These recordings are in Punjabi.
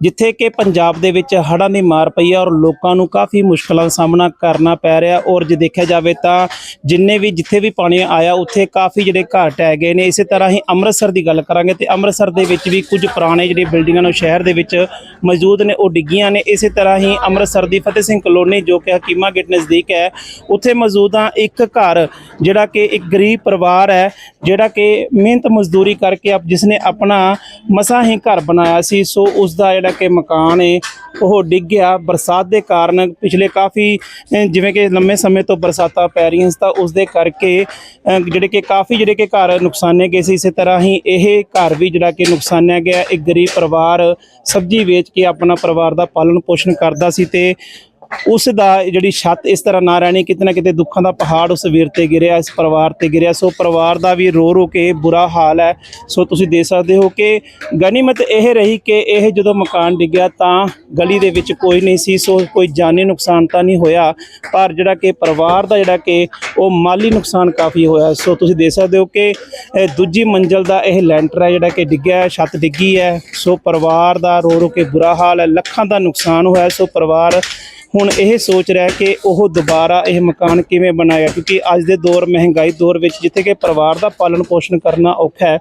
ਜਿੱਥੇ ਕਿ ਪੰਜਾਬ ਦੇ ਵਿੱਚ ਹੜ੍ਹਾਂ ਦੀ ਮਾਰ ਪਈ ਹੈ ਔਰ ਲੋਕਾਂ ਨੂੰ ਕਾਫੀ ਮੁਸ਼ਕਲਾਂ ਦਾ ਸਾਹਮਣਾ ਕਰਨਾ ਪੈ ਰਿਹਾ ਔਰ ਜੇ ਦੇਖਿਆ ਜਾਵੇ ਤਾਂ ਜਿੰਨੇ ਵੀ ਜਿੱਥੇ ਵੀ ਪਾਣੀ ਆਇਆ, ਉੱਥੇ ਕਾਫੀ ਜਿਹੜੇ ਘਰ ਟਹਿ ਗਏ ਨੇ। ਇਸੇ ਤਰ੍ਹਾਂ ਹੀ ਅੰਮ੍ਰਿਤਸਰ ਦੀ ਗੱਲ ਕਰਾਂਗੇ ਤੇ ਅੰਮ੍ਰਿਤਸਰ ਦੇ ਵਿੱਚ ਵੀ ਕੁਝ ਪੁਰਾਣੇ ਜਿਹੜੇ ਬਿਲਡਿੰਗਾਂ ਨੂੰ ਸ਼ਹਿਰ ਦੇ ਵਿੱਚ ਮੌਜੂਦ ਨੇ, ਉਹ ਡਿੱਗੀਆਂ ਨੇ। ਇਸੇ ਤਰ੍ਹਾਂ ਹੀ ਅੰਮ੍ਰਿਤਸਰ ਦੀ ਫਤਿਹ ਸਿੰਘ ਕਲੋਨੀ ਜੋ ਕਿ ਹਕੀਮਾ ਗੇਟ ਨਜ਼ਦੀਕ ਹੈ, ਉੱਥੇ ਮੌਜੂਦ ਆ ਇੱਕ ਘਰ ਜਿਹੜਾ ਕਿ ਇੱਕ ਗਰੀਬ ਪਰਿਵਾਰ ਹੈ, ਜਿਹੜਾ ਕਿ ਮਿਹਨਤ ਮਜ਼ਦੂਰੀ ਕਰਕੇ ਆਪ ਜਿਸ ਨੇ ਆਪਣਾ ਮਸਾਂ ਹੀ ਘਰ ਬਣਾਇਆ ਸੀ। ਸੋ ਉਸ ਦਾ ਜਿਹੜਾ ਕਿ ਮਕਾਨ ਹੈ ਉਹ ਡਿੱਗ ਗਿਆ। ਬਰਸਾਤ ਦੇ ਕਾਰਨ ਪਿਛਲੇ ਕਾਫੀ ਜਿਵੇਂ ਕਿ ਲੰਮੇ ਸਮੇਂ ਤੋਂ ਬਰਸਾਤਾਂ ਪੈ ਰਹੀਆਂ ਸੀ, ਤਾਂ ਉਸ ਦੇ ਕਰਕੇ ਜਿਹੜੇ ਕਿ ਕਾਫੀ ਜਿਹੜੇ ਕਿ ਘਰ ਨੁਕਸਾਨੇ ਗਏ ਸੀ, ਇਸੇ ਤਰ੍ਹਾਂ ਹੀ ਇਹ ਘਰ ਵੀ ਜਿਹੜਾ ਕਿ ਨੁਕਸਾਨਿਆ ਗਿਆ। ਇੱਕ ਗਰੀਬ ਪਰਿਵਾਰ ਸਬਜ਼ੀ ਵੇਚ ਕੇ ਆਪਣਾ ਪਰਿਵਾਰ ਦਾ ਪਾਲਣ ਪੋਸ਼ਣ ਕਰਦਾ ਸੀ ਤੇ ਉਸ ਦਾ ਜਿਹੜੀ ਛੱਤ ਇਸ ਤਰ੍ਹਾਂ ਨਾ ਰਹਿਣੀ, ਕਿਤੇ ਨਾ ਕਿਤੇ ਦੁੱਖਾਂ ਦਾ ਪਹਾੜ ਉਸ ਵੀਰ ਤੇ ਗਿਰਿਆ, ਇਸ ਪਰਿਵਾਰ ਤੇ ਗਿਰਿਆ। ਸੋ ਪਰਿਵਾਰ ਦਾ ਵੀ ਰੋ ਰੋ ਕੇ ਬੁਰਾ ਹਾਲ ਹੈ। ਸੋ ਤੁਸੀਂ ਦੇਖ ਸਕਦੇ ਹੋ ਕਿ ਗਨੀਮਤ ਇਹ ਰਹੀ ਕਿ ਇਹ ਜਦੋਂ ਮਕਾਨ ਡਿੱਗਿਆ ਤਾਂ ਗਲੀ ਦੇ ਵਿੱਚ ਕੋਈ ਨਹੀਂ ਸੀ, ਸੋ ਕੋਈ ਜਾਨੀ ਨੁਕਸਾਨ ਤਾਂ ਨਹੀਂ ਹੋਇਆ। ਪਰ ਜਿਹੜਾ ਕਿ ਪਰਿਵਾਰ ਦਾ ਜਿਹੜਾ ਕਿ ਉਹ ਮਾਲੀ ਨੁਕਸਾਨ ਕਾਫੀ ਹੋਇਆ ਸੋ ਤੁਸੀਂ ਦੇਖ ਸਕਦੇ ਹੋ ਕਿ ਦੂਜੀ ਮੰਜ਼ਲ ਦਾ ਇਹ ਲੈਂਟਰ ਹੈ ਜਿਹੜਾ ਕਿ ਡਿੱਗਿਆ ਛੱਤ ਡਿੱਗੀ ਹੈ। ਸੋ ਪਰਿਵਾਰ ਦਾ ਰੋ ਰੋ ਕੇ ਬੁਰਾ ਹਾਲ ਹੈ, ਲੱਖਾਂ ਦਾ ਨੁਕਸਾਨ ਹੋਇਆ। ਸੋ ਪਰਿਵਾਰ ਹੁਣ ਇਹ ਸੋਚ ਰਿਹਾ ਕਿ ਉਹ ਦੁਬਾਰਾ ਇਹ ਮਕਾਨ ਕਿਵੇਂ ਬਣਾਇਆ? ਕਿਉਂਕਿ ਅੱਜ ਦੇ ਦੌਰ, ਮਹਿੰਗਾਈ ਦੌਰ ਵਿੱਚ ਜਿੱਥੇ ਕਿ ਪਰਿਵਾਰ ਦਾ ਪਾਲਣ ਪੋਸ਼ਣ ਕਰਨਾ ਔਖਾ ਹੈ,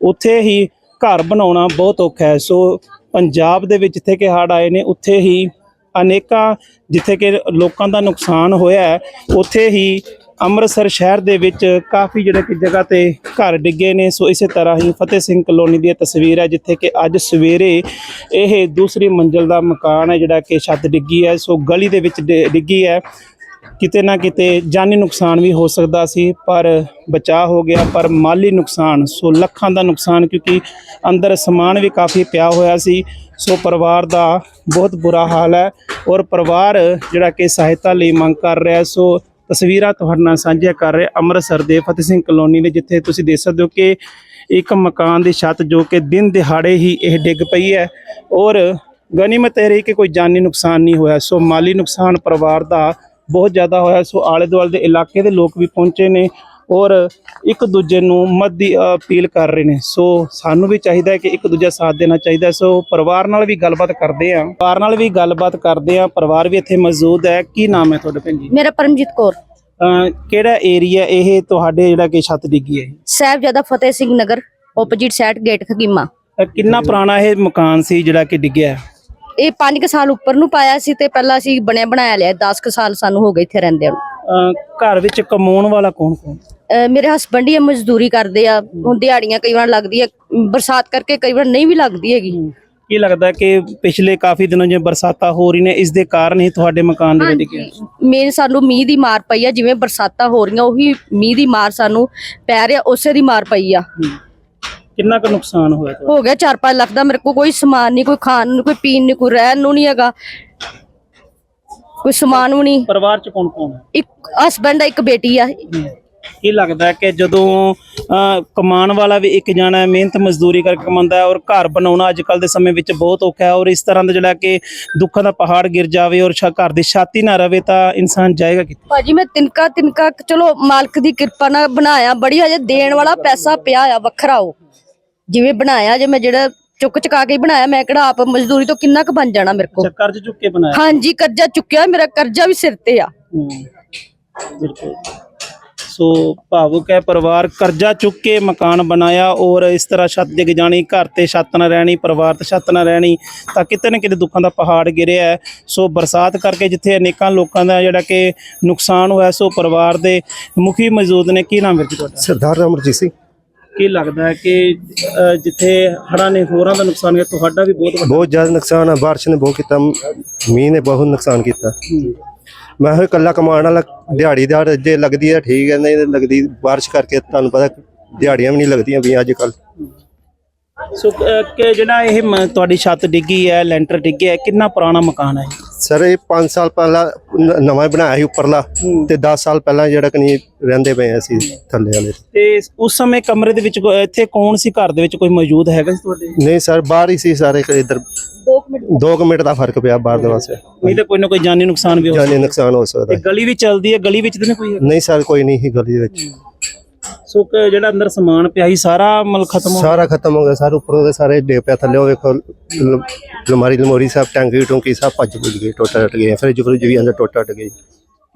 ਉੱਥੇ ਹੀ ਘਰ ਬਣਾਉਣਾ ਬਹੁਤ ਔਖਾ ਹੈ। ਸੋ ਪੰਜਾਬ ਦੇ ਵਿੱਚ ਜਿੱਥੇ ਕਿ ਹੜ੍ਹ ਆਏ ਨੇ, ਉੱਥੇ ਹੀ ਅਨੇਕਾਂ ਜਿੱਥੇ ਕਿ ਲੋਕਾਂ ਦਾ ਨੁਕਸਾਨ ਹੋਇਆ ਹੈ, ਉੱਥੇ ਹੀ ਅੰਮ੍ਰਿਤਸਰ ਸ਼ਹਿਰ ਦੇ ਵਿੱਚ ਕਾਫੀ ਜਿਹੜੇ ਕਿ ਜਗ੍ਹਾ ਤੇ ਘਰ ਡਿੱਗੇ ਨੇ। ਸੋ ਇਸੇ ਤਰ੍ਹਾਂ ਹੀ ਫਤਿਹ ਸਿੰਘ ਕਲੋਨੀ ਦੀ ਇਹ ਤਸਵੀਰ ਹੈ, ਜਿੱਥੇ ਕਿ ਅੱਜ ਸਵੇਰੇ ਇਹ ਦੂਸਰੀ ਮੰਜ਼ਲ ਦਾ ਮਕਾਨ ਹੈ, ਜਿਹੜਾ ਕਿ ਛੱਤ ਡਿੱਗੀ ਹੈ। ਸੋ ਗਲੀ ਦੇ ਵਿੱਚ ਡਿ- ਡਿੱਗੀ ਹੈ। ਕਿਤੇ ਨਾ ਕਿਤੇ ਜਾਨੀ ਨੁਕਸਾਨ ਵੀ ਹੋ ਸਕਦਾ ਸੀ, ਪਰ ਬਚਾਅ ਹੋ ਗਿਆ, ਪਰ ਮਾਲੀ ਨੁਕਸਾਨ, ਸੋ ਲੱਖਾਂ ਦਾ ਨੁਕਸਾਨ, ਕਿਉਂਕਿ ਅੰਦਰ ਸਮਾਨ ਵੀ ਕਾਫੀ ਪਿਆ ਹੋਇਆ ਸੀ। ਸੋ ਪਰਿਵਾਰ ਦਾ ਬਹੁਤ ਬੁਰਾ ਹਾਲ ਹੈ ਔਰ ਪਰਿਵਾਰ ਜਿਹੜਾ ਕਿ ਸਹਾਇਤਾ ਲਈ ਮੰਗ ਕਰ ਰਿਹਾ ਸੋ ਤਸਵੀਰਾਂ ਤੁਹਾਡੇ ਨਾਲ ਸਾਂਝੀਆਂ ਕਰ ਰਿਹਾ ਅੰਮ੍ਰਿਤਸਰ ਦੇ ਫਤਿਹ ਸਿੰਘ ਕਲੋਨੀ ਦੇ ਜਿੱਥੇ ਤੁਸੀਂ ਦੇਖ ਸਕਦੇ ਹੋ ਕਿ ਇੱਕ ਮਕਾਨ ਦੀ ਛੱਤ ਜੋ ਕਿ ਦਿਨ ਦਿਹਾੜੇ ਹੀ ਇਹ ਡਿੱਗ ਪਈ ਹੈ ਔਰ ਗਨੀਮਤ ਇਹ ਰਹੀ ਕਿ ਕੋਈ ਜਾਨੀ ਨੁਕਸਾਨ ਨਹੀਂ ਹੋਇਆ। ਸੋ ਮਾਲੀ ਨੁਕਸਾਨ ਪਰਿਵਾਰ ਦਾ ਬਹੁਤ ਜ਼ਿਆਦਾ ਹੋਇਆ। ਸੋ ਆਲੇ ਦੁਆਲੇ ਦੇ ਇਲਾਕੇ ਦੇ ਲੋਕ ਵੀ ਪਹੁੰਚੇ ਨੇ। ਔਰ ਇੱਕ ਦੂਜੇ ਨੂੰ ਮਦਦ ਦੀ ਅਪੀਲ ਕਰ ਰਹੇ ਨੇ। ਸੋ ਸਾਨੂੰ ਵੀ ਚਾਹੀਦਾ ਹੈ ਕਿ ਇੱਕ ਦੂਜਾ ਸਾਥ ਦੇਣਾ ਚਾਹੀਦਾ। ਸੋ ਪਰਿਵਾਰ ਨਾਲ ਵੀ ਗੱਲਬਾਤ ਕਰਦੇ ਆ ਪਰਿਵਾਰ ਨਾਲ ਵੀ ਗੱਲਬਾਤ ਕਰਦੇ ਆ ਪਰਿਵਾਰ ਵੀ ਇੱਥੇ ਮੌਜੂਦ ਹੈ। ਕੀ ਨਾਮ ਹੈ ਤੁਹਾਡਾ ਭੈਣ ਜੀ? ਮੇਰਾ ਪਰਮਜੀਤ ਕੌਰ। ਕਿਹੜਾ ਏਰੀਆ ਇਹ ਤੁਹਾਡੇ ਜਿਹੜਾ ਕਿ ਛੱਤ ਡਿੱਗੀ ਹੈ? Sahibzada Fateh Singh Nagar opposite side gate ਖਕੀਮਾ ਕਿੰਨਾ ਪੁਰਾਣਾ ਇਹ ਮਕਾਨ ਸੀ ਜਿਹੜਾ ਕਿ ਡਿੱਗਿਆ? ਇਹ 5 ਸਾਲ ਉੱਪਰ ਨੂੰ ਪਾਇਆ ਸੀ ਤੇ ਪਹਿਲਾਂ ਅਸੀਂ ਬਣਿਆ ਬਣਾਇਆ ਲਿਆ। 10 ਕੁ ਸਾਲ ਸਾਨੂੰ ਹੋ ਗਏ ਇੱਥੇ ਰਹਿੰਦੇ ਨੂੰ। ਘਰ ਵਿੱਚ ਕਮਾਉਣ ਵਾਲਾ ਕੌਣ ਕੌਣ? ਮੇਰੇ ਹਸਬੰਡ ਹੀ ਮਜ਼ਦੂਰੀ ਕਰਦੇ ਆ। ਹੁਣ ਦਿਹਾੜੀਆਂ ਕਈ ਵਾਰ ਲੱਗਦੀ ਆ। ਬਰਸਾਤ ਕਰਕੇ ਕਈ ਵਾਰ ਨਹੀਂ ਵੀ ਲੱਗਦੀ ਹੈਗੀ। ਕੀ ਲੱਗਦਾ ਕਿ ਪਿਛਲੇ ਕਾਫੀ ਦਿਨੋਂ ਜਿਵੇਂ ਬਰਸਾਤਾਂ ਹੋ ਰਹੀ ਨੇ ਇਸ ਦੇ ਕਾਰਨ ਹੀ ਤੁਹਾਡੇ ਮਕਾਨ ਦੇ ਵਿੱਚ ਮੇਨ ਸਾਨੂੰ ਮੀਂਹ ਦੀ ਮਾਰ ਪਈ ਆ। ਜਿਵੇਂ ਬਰਸਾਤਾਂ ਹੋ ਰਹੀਆਂ ਉਹੀ ਮੀਂਹ ਦੀ ਮਾਰ ਸਾਨੂੰ ਪੈ ਰਿਹਾ ਉਸੇ ਦੀ ਮਾਰ ਪਈ ਆ। ਹੂੰ। ਕਿੰਨਾ ਕੁ ਨੁਕਸਾਨ ਹੋਇਆ ਹੋ ਗਿਆ 4-5 ਲੱਖ ਦਾ। ਮੇਰੇ ਕੋਲ ਕੋਈ ਸਮਾਨ ਨਹੀਂ ਕੋਈ ਖਾਣ ਨੂੰ ਕੋਈ ਪੀਣ ਨੂੰ ਕੋਈ ਰਹਿਣ ਨੂੰ ਨਹੀਂ ਹੈਗਾ। ਕੋਈ ਸਮਾਨ ਵੀ ਨਹੀਂ। ਪਰਿਵਾਰ ਚ ਕੌਣ ਕੌਣ ਹੈ? ਇੱਕ ਹਸਬੰਡ ਆ ਇੱਕ ਬੇਟੀ ਆ। ਕੀ ਲੱਗਦਾ ਕਿ ਜਦੋਂ ਅਹ, ਕਮਾਉਣ ਵਾਲਾ ਵੀ ਇੱਕ ਜਾਣਾ ਹੈ, ਮਿਹਨਤ ਮਜ਼ਦੂਰੀ ਕਰਕੇ ਕਮਾਉਂਦਾ ਹੈ ਔਰ ਘਰ ਬਣਾਉਣਾ ਅੱਜ ਕੱਲ ਦੇ ਸਮੇਂ ਵਿੱਚ ਬਹੁਤ ਔਖਾ ਹੈ ਔਰ ਇਸ ਤਰ੍ਹਾਂ ਦਾ ਜਿਹੜਾ ਕਿ ਦੁੱਖਾਂ ਦਾ ਪਹਾੜ ਗਿਰ ਜਾਵੇ ਔਰ ਛਾ ਘਰ ਦੀ ਛਾਤੀ ਨਾ ਰਵੇ ਤਾਂ ਇਨਸਾਨ ਜਾਏਗਾ ਕਿੱਥੇ? ਭਾਜੀ ਮੈਂ ਤਿਨਕਾ ਤਿਨਕਾ ਚਲੋ ਮਾਲਕ ਦੀ ਕਿਰਪਾ ਨਾਲ ਬਣਾਇਆ ਬੜੀ ਹਜੇ ਦੇਣ ਵਾਲਾ ਪੈਸਾ ਪਿਆ ਆ ਵੱਖਰਾ ਉਹ। ਜਿਵੇਂ ਬਣਾਇਆ ਜੇ ਮੈਂ ਜਿਹੜਾ ਚੁੱਕ ਚੁਕਾ ਕੇ ਹੀ ਬਣਾਇਆ ਮੈਂ ਕਿਹੜਾ ਆਪ ਮਜ਼ਦੂਰੀ ਤੋਂ ਕਿੰਨਾ ਕੁ ਬਣ ਜਾਣਾ ਮੇਰੇ ਕੋਲ। ਅੱਛਾ ਕਰਜ਼ ਚੁੱਕ ਕੇ ਬਣਾਇਆ? ਹਾਂਜੀ ਕਰਜ਼ਾ ਚੁੱਕਿਆ ਮੇਰਾ ਕਰਜ਼ਾ ਵੀ ਸਿਰ ਤੇ ਆ। ਹੂੰ, ਬਿਲਕੁਲ। ਸੋ ਭਾਵੁਕ ਹੈ ਪਰਿਵਾਰ ਕਰਜ਼ਾ ਚੁੱਕ ਕੇ ਮਕਾਨ ਬਣਾਇਆ ਔਰ ਇਸ ਤਰ੍ਹਾਂ ਛੱਤ ਡਿੱਗ ਜਾਣੀ ਘਰ ਤੇ ਛੱਤ ਨਾ ਰਹਿਣੀ ਪਰਿਵਾਰ ਤੇ ਛੱਤ ਨਾ ਰਹਿਣੀ ਤਾਂ ਕਿਤੇ ਨਾ ਕਿਤੇ ਦੁੱਖਾਂ ਦਾ ਪਹਾੜ ਗਿਰਿਆ ਹੈ। ਸੋ ਬਰਸਾਤ ਕਰਕੇ ਜਿੱਥੇ ਅਨੇਕਾਂ ਲੋਕਾਂ ਦਾ ਜਿਹੜਾ ਕਿ ਨੁਕਸਾਨ ਹੋਇਆ ਸੋ ਪਰਿਵਾਰ ਦੇ ਮੁਖੀ ਮੌਜੂਦ ਨੇ ਕੀ ਨਾਮ ਜੀ ਤੁਹਾਡਾ? ਸਰਦਾਰ ਅਮਰਜੀਤ ਸਿੰਘ। ਕੀ ਲੱਗਦਾ ਹੈ ਕਿ ਅ, ਜਿੱਥੇ ਹੜ੍ਹਾਂ ਨੇ ਹੋਰਾਂ ਦਾ ਨੁਕਸਾਨ ਗਿਆ ਤੁਹਾਡਾ ਵੀ ਬਹੁਤ ਵੱਡਾ ਬਹੁਤ ਜ਼ਿਆਦਾ ਨੁਕਸਾਨ ਆ ਬਾਰਿਸ਼ ਨੇ ਬਹੁਤ ਕੀਤਾ ਮੀਂਹ ਨੇ ਬਹੁਤ ਨੁਕਸਾਨ ਕੀਤਾ ਹੂੰ। ਮੈਂ ਹੋਏ ਕੱਲਾ ਕਮਾਉਣ ਵਾਲਾ ਦਿਹਾੜੀ ਦਾਰ ਜੇ ਲੱਗਦੀ ਹੈ ਠੀਕ ਹੈ ਨਹੀਂ ਤੇ ਲੱਗਦੀ ਬਾਰਿਸ਼ ਕਰਕੇ ਤੁਹਾਨੂੰ ਪਤਾ ਦਿਹਾੜੀਆਂ ਵੀ ਨਹੀਂ ਲੱਗਦੀਆਂ ਵੀ ਅੱਜ ਕੱਲ ਸੋ ਅ, ਕਿ ਜਿਹੜਾ ਇਹ ਮ- ਤੁਹਾਡੀ ਛੱਤ ਡਿੱਗੀ ਹੈ ਲੈਂਟਰ ਡਿੱਗਿਆ ਹੈ ਕਿੰਨਾ ਪੁਰਾਣਾ ਮਕਾਨ ਹੈ ਇਹ? ਸਰ ਇਹ 5 ਸਾਲ ਪਹਿਲਾਂ ਨ- ਨਵਾਂ ਹੀ ਬਣਾਇਆ ਸੀ ਉੱਪਰਲਾ ਹੂੰ। ਤੇ 10 ਸਾਲ ਪਹਿਲਾਂ ਜਿਹੜਾ ਕਿ ਨਹੀਂ ਰਹਿੰਦੇ ਪਏ ਅਸੀਂ ਥੱਲੇ ਵਾਲੇ। ਤੇ ਉਸ ਸਮੇਂ ਕਮਰੇ ਦੇ ਵਿੱਚ ਕੋ- ਇੱਥੇ ਕੌਣ ਸੀ ਘਰ ਦੇ ਵਿੱਚ ਕੋਈ ਮੌਜੂਦ ਹੈਗਾ ਸੀ ਤੁਹਾਡੇ? ਨਹੀਂ ਸਰ ਬਾਹਰ ਹੀ ਸੀ ਸਾਰੇ ਇਧਰ। 2 ਮਿੰਟ। 2 ਮਿੰਟ ਦਾ ਫ਼ਰਕ ਪਿਆ ਬਾਹਰ ਦੇ ਵਾਸਤੇ। ਨਹੀਂ ਤਾਂ ਕੋਈ ਨਾ ਕੋਈ ਜਾਨੀ ਨੁਕਸਾਨ ਵੀ ਹੋ ਜਾਨੀ ਨੁਕਸਾਨ ਹੋ ਸਕਦਾ। ਤੇ ਹੈ। ਗਲੀ ਵੀ ਚੱਲਦੀ ਹੈ ਗਲੀ ਵਿੱਚ ਤਾਂ ਨਹੀਂ ਕੋਈ ਹੈਗਾ? ਨਹੀਂ ਸਰ ਕੋਈ ਨਹੀਂ ਸੀ ਗਲੀ ਦੇ ਵਿੱਚ ਸੋ ਕ- ਜਿਹੜਾ ਅੰਦਰ ਸਮਾਨ ਪਿਆ ਸੀ ਸਾਰਾ ਮਲ ਖਤਮ ਹੋ ਸਾਰਾ ਖਤਮ ਹੋ ਗਿਆ ਸਰ ਉੱਪਰੋਂ ਦੇ ਸਾਰੇ ਡੇ ਪਿਆ ਥੱਲੇ ਵੇਖੋ ਲ- ਲਮਾਰੀ ਲਮੋਰੀ ਸਭ ਟੈਂਕੀ ਟੁੰਕੀ ਸਭ ਭੱਜ ਭੁੱਜ ਗਏ ਟੁੱਟ ਟੁੱਟ ਗਏ ਫਰਿੱਜ ਫਰਿੱਜ ਵੀ ਅੰਦਰ ਟੁੱਟ ਟੁੱਟ ਗਏ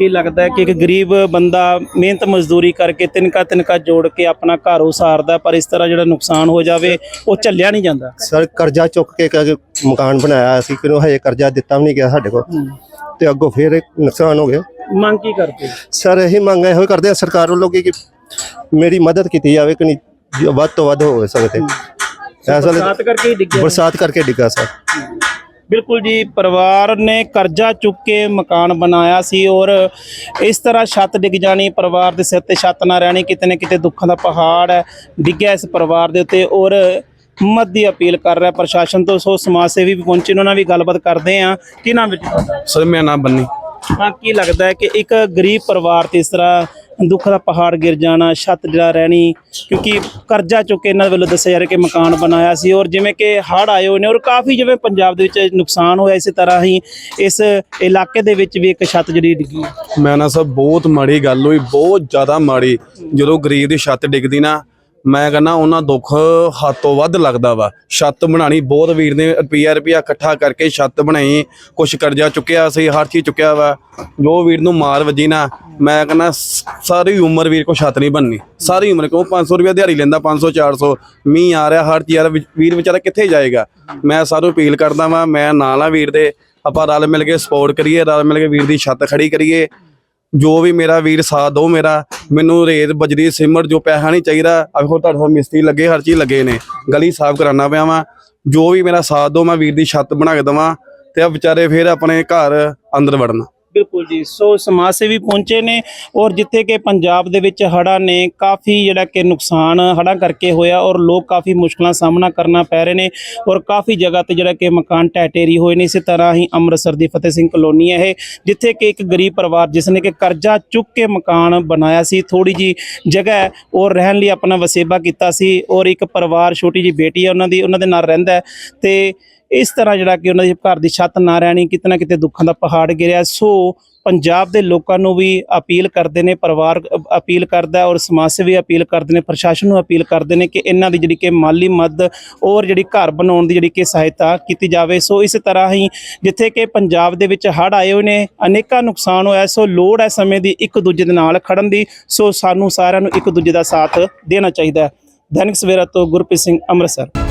ਕੀ ਲੱਗਦਾ ਹੈ ਕਿ ਇੱਕ ਗਰੀਬ ਬੰਦਾ ਮਿਹਨਤ ਮਜ਼ਦੂਰੀ ਕਰਕੇ ਤਿਨਕਾ ਤਿਨਕਾ ਜੋੜ ਕੇ ਆਪਣਾ ਘਰ ਉਸਾਰਦਾ ਪਰ ਇਸ ਤਰ੍ਹਾਂ ਜਿਹੜਾ ਨੁਕਸਾਨ ਹੋ ਜਾਵੇ ਉਹ ਝੱਲਿਆ ਨਹੀਂ ਜਾਂਦਾ? ਸਰ ਕਰਜ਼ਾ ਚੁੱਕ ਕੇ ਮਕਾਨ ਬਣਾਇਆ ਸੀ ਕਿਉਂ ਹਜੇ ਕਰਜ਼ਾ ਦਿੱਤਾ ਵੀ ਨਹੀਂ ਗਿਆ ਸਾਡੇ ਕੋਲ। ਤੇ ਅੱਗੋਂ ਫੇਰ ਨੁਕਸਾਨ ਹੋ ਗਿਆ। ਮੰਗ ਕੀ ਕਰਦੇ ਸਰ ਇਹੀ ਮੰਗ ਇਹੋ ਕਰਦੇ ਆ ਸਰਕਾਰ ਵੱਲੋਂ ਕਿ ਮੇਰੀ ਮਦਦ ਕੀਤੀ ਜਾਵੇ ਕਿ ਨਹੀਂ ਵੱਧ ਤੋਂ ਵੱਧ ਹੋ। ਸਕੇ ਐਸਾ ਬਰਸਾਤ ਕਰਕੇ ਹੀ ਡਿੱਗਿਆ। ਬਰਸਾਤ ਕਰਕੇ ਡਿੱਗਾ ਸਰ। ਬਿਲਕੁਲ ਜੀ ਪਰਿਵਾਰ ਨੇ ਕਰਜ਼ਾ ਚੁੱਕ ਕੇ ਮਕਾਨ ਬਣਾਇਆ ਸੀ ਔਰ ਇਸ ਤਰ੍ਹਾਂ ਛੱਤ ਡਿੱਗ ਜਾਣੀ ਪਰਿਵਾਰ ਦੇ ਸਿਰ ਤੇ ਛੱਤ ਨਾ ਰਹਿਣੀ ਕਿਤੇ ਨਾ ਕਿਤੇ ਦੁੱਖਾਂ ਦਾ ਪਹਾੜ ਹੈ ਡਿੱਗਿਆ ਇਸ ਪਰਿਵਾਰ ਦੇ ਉੱਤੇ ਔਰ ਮਦਦ ਦੀ ਅਪੀਲ ਕਰ ਰਿਹਾ ਪ੍ਰਸ਼ਾਸਨ ਤੋਂ ਸੋ ਸਮਾਜ ਸੇਵੀ ਵੀ ਪਹੁੰਚੇ ਉਹਨਾਂ ਨਾਲ ਵੀ ਗੱਲਬਾਤ ਕਰਦੇ ਆ ਕੀ ਨਾਮ ਵਿੱਚ ਸਰ ਮੇਰਾ ਨਾਮ ਬੰਨੀ। ਹਾਂ ਕੀ ਲੱਗਦਾ ਹੈ ਕਿ ਇੱਕ ਗਰੀਬ ਪਰਿਵਾਰ ਤੇ ਇਸ ਤਰ੍ਹਾਂ ਦੁੱਖ ਦਾ ਪਹਾੜ ਗਿਰ ਜਾਣਾ, ਛੱਤ ਜਿਹੜਾ ਰਹਿਣੀ, ਕਿਉਂਕਿ ਕਰਜ਼ਾ ਚੁੱਕ ਕੇ ਇਹਨਾਂ ਵੱਲੋਂ ਦੱਸਿਆ ਜਾ ਰਿਹਾ ਕਿ ਮਕਾਨ ਬਣਾਇਆ ਸੀ ਔਰ ਜਿਵੇਂ ਕਿ ਹੜ੍ਹ ਆਏ ਹੋਏ ਨੇ ਔਰ ਕਾਫੀ ਜਿਵੇਂ ਪੰਜਾਬ ਦੇ ਵਿੱਚ ਨੁਕਸਾਨ ਹੋਇਆ ਇਸੇ ਤਰ੍ਹਾਂ ਹੀ ਇਸ ਇਲਾਕੇ ਦੇ ਵਿੱਚ ਵੀ ਇੱਕ ਛੱਤ ਜਿਹੜੀ ਡਿੱਗੀ ਮੈਂ ਨਾ ਸਭ ਬਹੁਤ ਮਾੜੀ ਗੱਲ ਹੋਈ, ਬਹੁਤ ਜ਼ਿਆਦਾ ਮਾੜੀ। ਜਦੋਂ ਗਰੀਬ ਦੀ ਛੱਤ ਡਿੱਗਦੀ ਨਾ ਮੈਂ ਕਹਿੰਦਾ ਉਹਨਾਂ ਦੁੱਖ ਹੱਦ ਤੋਂ ਵੱਧ ਲੱਗਦਾ ਵਾ। ਛੱਤ ਬਣਾਣੀ ਬਹੁਤ ਵੀਰ ਨੇ ਰੁਪਈਆ ਰੁਪਈਆ ਇਕੱਠਾ ਕਰਕੇ ਛੱਤ ਬਣਾਈ ਕੁਛ ਕਰਜ਼ਾ ਚੁੱਕਿਆ ਸੀ ਹਰ ਚੀਜ਼ ਚੁੱਕਿਆ ਵਾ। ਜੋ ਵੀਰ ਨੂੰ ਮਾਰ ਵੱਜੀ ਨਾ ਮੈਂ ਕਹਿੰਦਾ ਸਾਰੀ ਉਮਰ ਵੀਰ ਕੋ ਛੱਤ ਨਹੀਂ ਬਣਨੀ। ਸਾਰੀ ਉਮਰ ਕੋ 500 ਰੁਪਇਆ ਦਿਹਾੜੀ ਲੈਂਦਾ 500 400 ਮੀਂਹ ਆ ਰਿਹਾ ਹਰ ਚੀਜ਼ ਆ ਰਿਹਾ, ਵੀਰ ਵਿਚਾਰਾ ਕਿੱਥੇ ਜਾਏਗਾ? ਮੈਂ ਸਾਰੂ ਅਪੀਲ ਕਰਦਾ ਵਾਂ ਮੈਂ ਨਾਲ ਆ ਵੀਰ ਦੇ। ਆਪਾਂ ਰਲ ਮਿਲ ਕੇ ਸਪੋਰਟ ਕਰੀਏ ਰਲ ਮਿਲ ਕੇ ਵੀਰ ਦੀ ਛੱਤ ਖੜੀ ਕਰੀਏ। ਜੋ ਵੀ ਮੇਰਾ ਵੀਰ ਸਾਥ ਦੋ ਮੇਰਾ, ਮੈਨੂੰ ਰੇਤ ਬਜਰੀ ਸਿਮਟ ਜੋ ਪੈਸਾ ਨਹੀਂ ਚਾਹੀਦਾ ਆਖੋ ਤੁਹਾਡੇ ਸਾਹ ਮਿਸਤਰੀ ਲੱਗੇ, ਹਰ ਚੀਜ਼ ਲੱਗੇ ਨੇ। ਗਲੀ ਸਾਫ਼ ਕਰਾਉਣਾ ਪਿਆ ਵਾ। ਜੋ ਵੀ ਮੇਰਾ ਸਾਥ ਦੋ ਮੈਂ ਵੀਰ ਦੀ ਛੱਤ ਬਣਾ ਕੇ ਦਵਾਂ ਤੇ ਆ ਵਿਚਾਰੇ ਫੇਰ ਆਪਣੇ ਘਰ ਅੰਦਰ ਵੜਨ। ਬਿਲਕੁਲ ਜੀ। ਸੋ ਸਮਾਜ ਸੇਵੀ ਪਹੁੰਚੇ ਨੇ ਔਰ ਜਿੱਥੇ ਕਿ ਪੰਜਾਬ ਦੇ ਵਿੱਚ ਹੜ੍ਹਾਂ ਨੇ ਕਾਫੀ ਜਿਹੜਾ ਕਿ ਨੁਕਸਾਨ ਹੜ੍ਹਾਂ ਕਰਕੇ ਹੋਇਆ ਔਰ ਲੋਕ ਕਾਫੀ ਮੁਸ਼ਕਲਾਂ ਦਾ ਸਾਹਮਣਾ ਕਰਨਾ ਪੈ ਰਹੇ ਨੇ ਔਰ ਕਾਫੀ ਜਗ੍ਹਾ ਤੇ ਜਿਹੜਾ ਕਿ ਮਕਾਨ ਢਹਿ ਢੇਰੀ ਹੋਏ ਨੇ। ਇਸੇ ਤਰ੍ਹਾਂ ਹੀ ਅੰਮ੍ਰਿਤਸਰ ਦੀ ਫਤਿਹ ਸਿੰਘ ਕਲੋਨੀ ਹੈ ਇਹ, ਜਿੱਥੇ ਕਿ ਇੱਕ ਗਰੀਬ ਪਰਿਵਾਰ ਜਿਸ ਨੇ ਕਿ ਕਰਜ਼ਾ ਚੁੱਕ ਕੇ ਮਕਾਨ ਬਣਾਇਆ ਸੀ ਥੋੜੀ ਜੀ ਜਗ੍ਹਾ ਔਰ ਰਹਿਣ ਲਈ ਆਪਣਾ ਵਸੇਬਾ ਕੀਤਾ ਸੀ ਔਰ ਇੱਕ ਪਰਿਵਾਰ ਛੋਟੀ ਜੀ ਬੇਟੀ ਹੈ ਉਹਨਾਂ ਦੀ, ਉਹਨਾਂ ਦੇ ਨਾਲ ਰਹਿੰਦਾ ਹੈ ਤੇ ਇਸ ਤਰ੍ਹਾਂ ਜਿਹੜਾ ਕਿ ਉਹਨਾਂ ਦੀ ਘਰ ਦੀ ਛੱਤ ਨਾ ਰਹਿਣੀ, ਕਿਤੇ ਨਾ ਕਿਤੇ ਦੁੱਖਾਂ ਦਾ ਪਹਾੜ ਗਿਰਿਆ। ਸੋ ਪੰਜਾਬ ਦੇ ਲੋਕਾਂ ਨੂੰ ਵੀ ਅਪੀਲ ਕਰਦੇ ਨੇ, ਪਰਿਵਾਰ ਅਪੀਲ ਕਰਦਾ ਔਰ ਸਮਾਜ ਸੇਵੀ ਅਪੀਲ ਕਰਦੇ ਨੇ, ਪ੍ਰਸ਼ਾਸਨ ਨੂੰ ਅਪੀਲ ਕਰਦੇ ਨੇ ਕਿ ਇਹਨਾਂ ਦੀ ਜਿਹੜੀ ਕਿ ਮਾਲੀ ਮਦਦ ਔਰ ਜਿਹੜੀ ਘਰ ਬਣਾਉਣ ਦੀ ਜਿਹੜੀ ਕਿ ਸਹਾਇਤਾ ਕੀਤੀ ਜਾਵੇ। ਸੋ ਇਸ ਤਰ੍ਹਾਂ ਹੀ ਜਿੱਥੇ ਕਿ ਪੰਜਾਬ ਦੇ ਵਿੱਚ ਹੜ੍ਹ ਆਏ ਹੋਏ ਨੇ, ਅਨੇਕਾਂ ਨੁਕਸਾਨ ਹੋਇਆ। ਸੋ ਲੋੜ ਹੈ ਸਮੇਂ ਦੀ ਇੱਕ ਦੂਜੇ ਦੇ ਨਾਲ ਖੜਨ ਦੀ। ਸੋ ਸਾਨੂੰ ਸਾਰਿਆਂ ਨੂੰ ਇੱਕ ਦੂਜੇ ਦਾ ਸਾਥ ਦੇਣਾ ਚਾਹੀਦਾ ਹੈ। ਦੈਨਿਕ ਸਵੇਰਾ ਤੋਂ ਗੁਰਪ੍ਰੀਤ ਸਿੰਘ ਅੰਮ੍ਰਿਤਸਰ।